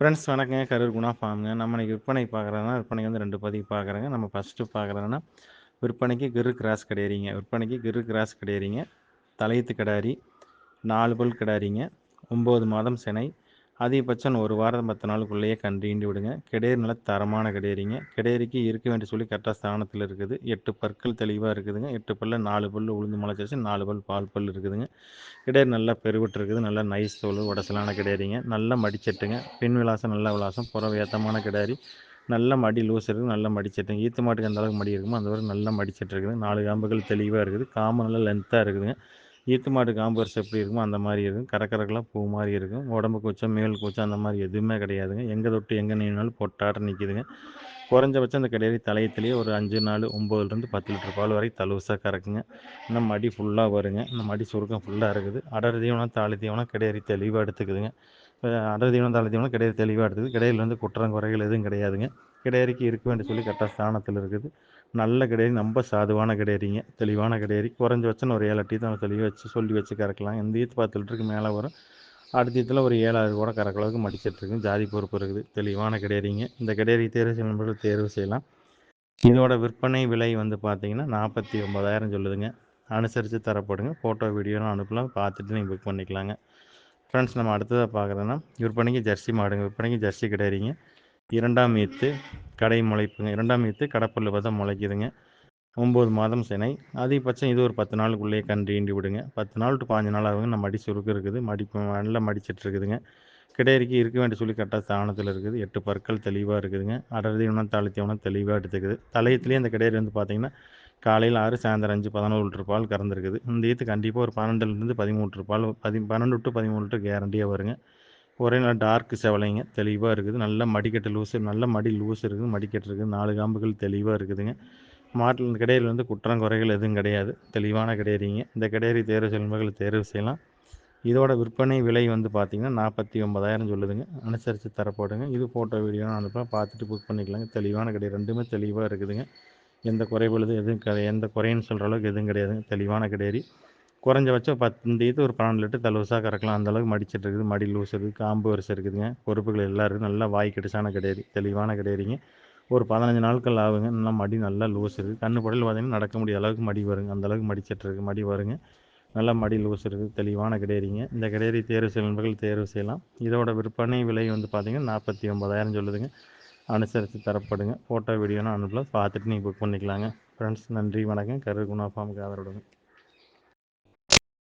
Friends வணக்கங்க. கரூர் குணா ஃபார்முங்க நம்ம இன்றைக்கி விற்பனை பார்க்குறதுனா விற்பனைக்கு வந்து ரெண்டு பதிவு பார்க்குறேங்க. நம்ம ஃபஸ்ட்டு பார்க்குறோன்னா விற்பனைக்கு கிரு கிராஸ் கிடையாதுங்க விற்பனைக்கு கிரு கிராஸ் கிடையாதுங்க தலையத்து கிடாரி நாலு பல் கிடாரிங்க. ஒம்பது மாதம் சினை அதிகபட்சம் ஒரு வாரம் பத்து நாளுக்குள்ளேயே கன்றீண்டு விடுங்க. கிடையர் நல்ல தரமான கிடையறிங்க. கிடையறிக்கு இருக்க வேண்டிய சொல்லி கரெக்டாக ஸ்தானத்தில் இருக்குது. எட்டு பற்கள் தெளிவாக இருக்குதுங்க. எட்டு பல்ல நாலு பல் உளுந்து முளைச்சிருச்சு நாலு பல் பால் பல் இருக்குதுங்க. கிடையர் நல்லா பெருவிட்டு இருக்குது. நல்லா நைஸ் தோல் உடசலான கிடையாரிங்க நல்லா மடிச்சட்டுங்க. பின் விலாசம் நல்ல விலாசம். புறம் ஏத்தமான கிடையாரி நல்ல மடி லூஸ் இருக்குது. நல்ல மடிச்சட்டுங்க ஈத்து மாட்டுக்கு அந்த அளவுக்கு மடி இருக்குமோ அந்த அளவுக்கு நல்லா மடிச்சிட்டு இருக்குது. நாலு காம்புகள் தெளிவாக இருக்குது. காம்பு நல்லா லென்த்தாக இருக்குதுங்க. ஈத்து மாடு காம்பர்ஸ் எப்படி இருக்குமோ அந்த மாதிரி இருக்கும். கரக்கரக்கெல்லாம் பூ மாதிரி இருக்கும். உடம்பு கூச்சம் மேல் கூச்சம் அந்த மாதிரி எதுவுமே கிடையாதுங்க. எங்கே தொட்டு எங்கே நின்னாலும் பொட்டாட்டம் நிற்கிதுங்க குறைஞ்சபட்சம் அந்த கிடையாது தலையத்துலேயே ஒரு அஞ்சு நாள் ஒம்போதுலேருந்து பத்து லிட்டர் பால் வரைக்கும் தலுசாக கறக்குங்க. இந்த மடி ஃபுல்லாக வருங்க. இந்த மடி சுருக்கம் ஃபுல்லாக இருக்குது. அடர் தீவனம் தாலி தீவனம் கிடையாது தெளிவாக எடுத்துக்குதுங்க. அடர் தீவனம் தலை தீவனம் கிடையாது. தெளிவாக எடுத்துது. கிடையில் வந்து குற்றம் குறைகள் எதுவும் கிடையாதுங்க. கிடையறிக்கு இருக்க வேண்டிய சொல்லி கரெக்டாக ஸ்தானத்தில் இருக்குது. நல்ல கிடையாது ரொம்ப சாதுவான கிடையாரிங்க தெளிவான கிடையாறி. குறைஞ்ச வச்சுன்னு ஒரு ஏழு டீ தான் தெளிவாக வச்சு சொல்லி வச்சு கறக்கலாம். இந்த ஈத்து பத்து லிட்டருக்கு மேலே வரும். அடுத்த இதில் ஒரு ஏழாவது கூட கறக்க அளவுக்கு மடிச்சிட்ருக்கு ஜாதி பொறுப்பு இருக்குது. தெளிவான கிடையறிங்க. இந்த கிடையாரி தேர்வு செய்யும் நண்பர்கள் தேர்வு செய்யலாம். இதோட விற்பனை விலை வந்து பார்த்தீங்கன்னா நாற்பத்தி ஒம்பதாயிரம் சொல்லுதுங்க. அனுசரித்து தரப்படுங்க. ஃபோட்டோ வீடியோலாம் அனுப்பலாம். பார்த்துட்டு நீங்கள் புக் பண்ணிக்கலாங்க. ஃப்ரெண்ட்ஸ் நம்ம அடுத்ததாக பார்க்குறோன்னா விற்பனைக்கு ஜெர்சி மாடுங்க. விற்பனைக்கு ஜெர்சி கிடையாதுங்க இரண்டாம் ஈத்து கடை முளைப்புங்க. இரண்டாம் ஈத்து கடைப்பல்லு பார்த்தா முளைக்குதுங்க. ஒம்பது மாதம் சினை. அதிகபட்சம் இது ஒரு பத்து நாளுக்குள்ளேயே கன்று ஈண்டி விடுங்க. பத்து நாள் டு பாஞ்சு நாள் ஆகுங்க. நம்ம மடி சுருக்கு இருக்குது. மடி நல்லா மடிச்சிட்டு இருக்குதுங்க கிடையறிக்கு இருக்க வேண்டிய சொல்லி கரெக்டாக ஸ்தானத்தில் இருக்குது. எட்டு பற்கள் தெளிவாக இருக்குதுங்க. அடர் தீவனம் தாளி தீவனம் தெளிவாக எடுத்துக்குது. தலையத்துலேயே அந்த கிடையறி வந்து பார்த்தீங்கன்னா காலையில் ஆறு சாயந்தரம் அஞ்சு பதினோரு லிட்டர் பால் கறந்துருக்குது. இந்த ஈத்து கண்டிப்பாக ஒரு பன்னெண்டுலேருந்து பதிமூணு லிட்டர் பால் பதி பன்னெண்டு டு பதிமூணு லிட்டர் கேரண்டியாக வருங்க. ஒரே நல்ல டார்க் செவலைங்க தெளிவாக இருக்குது. நல்ல மடிக்கட்டு லூஸ் நல்ல மடி லூஸ் இருக்குது மடிக்கட்டு இருக்குது. நாலு காம்புகள் தெளிவாக இருக்குதுங்க. மாட்டில் கிடையில் வந்து குற்றம் குறைகள் எதுவும் கிடையாது. தெளிவான கிடையறிங்க. இந்த கிடையறி தேர்வு செல்வங்கள் தேர்வு செய்யலாம். இதோட விற்பனை விலை வந்து பார்த்திங்கன்னா நாற்பத்தி ஒன்பதாயிரம் சொல்லுதுங்க. அனுசரித்து தரப்படுங்க. இது ஃபோட்டோ வீடியோ அனுப்பலாம். பார்த்துட்டு புக் பண்ணிக்கலாங்க. தெளிவான கிடையாது ரெண்டுமே தெளிவாக இருக்குதுங்க. எந்த குறைபொழுது எதுவும் கிடையாது எந்த குறைன்னு சொல்கிற அளவுக்கு எதுவும் கிடையாதுங்க தெளிவான கிடையாது குறைஞ்சபட்சம் பத்து இந்த இது ஒரு பன்னெண்டு லிட்டர் தலவசாக கறக்கலாம். அந்தளவுக்கு மடிச்சிட்டு இருக்குது. மடி லூஸ் இருக்குது. காம்பு வரிசை இருக்குதுங்க. பொறுப்புகள் எல்லாம் இருக்குது நல்லா வாய் கெடுசான கிடையாது தெளிவான கிடையாதுங்க ஒரு பதினஞ்சு நாட்கள் ஆகுங்க. நல்லா மடி நல்லா லூஸ் இருக்குது. கண்ணு படையில் பார்த்தீங்கன்னா நடக்க முடியாத அளவுக்கு மடி வருங்க. அந்தளவுக்கு மடிச்சிட்டு இருக்குது மடி வருங்க. நல்லா மடி லூஸ் இருக்குது. தெளிவான கிடையாதுங்க இந்த கிடையாது தேர்வு செய்ய நண்பர்கள் தேர்வு செய்யலாம். இதோட விற்பனை விலை வந்து பார்த்திங்கன்னா நாற்பத்தி ஒம்பதாயிரம் சொல்லுதுங்க. அனுசரித்து தரப்படுங்க. ஃபோட்டோ வீடியோன்னு அனுப்பலாம் பார்த்துட்டு நீங்கள் புக் பண்ணிக்கலாங்க. ஃப்ரெண்ட்ஸ் நன்றி வணக்கம். கரு குணா ஃபார்முக்கு ஆதரவுடுங்க